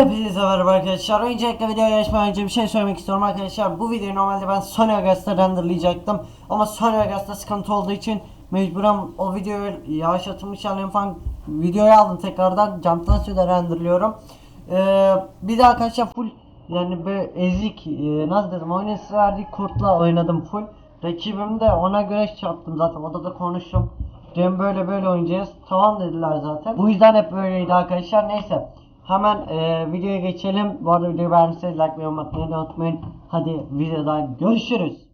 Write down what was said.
Hepinize merhaba arkadaşlar. Öncelikle videoya geçmeden önce bir şey söylemek istiyorum arkadaşlar. Bu videoyu normalde ben Sony Vegas'ta renderlayacaktım. Ama Sony Vegas'ta sıkıntı olduğu için mecburen o videoyu yavaşlatılmış halini falan videoyu aldım tekrardan. Camtasio'da renderlıyorum. Ee, bir de arkadaşlar full yani böyle ezik e, nasıl dedim oyun verdiği kurtla oynadım full. Rakibim de ona göre yaptım zaten odada konuştum. Cem böyle böyle oynayacağız. Tamam dediler zaten. Bu yüzden hep böyleydi arkadaşlar. Neyse. Hemen e, videoya geçelim. Bu arada videoyu beğendiyseniz like ve yorum atmayı unutmayın. Hadi videoda görüşürüz.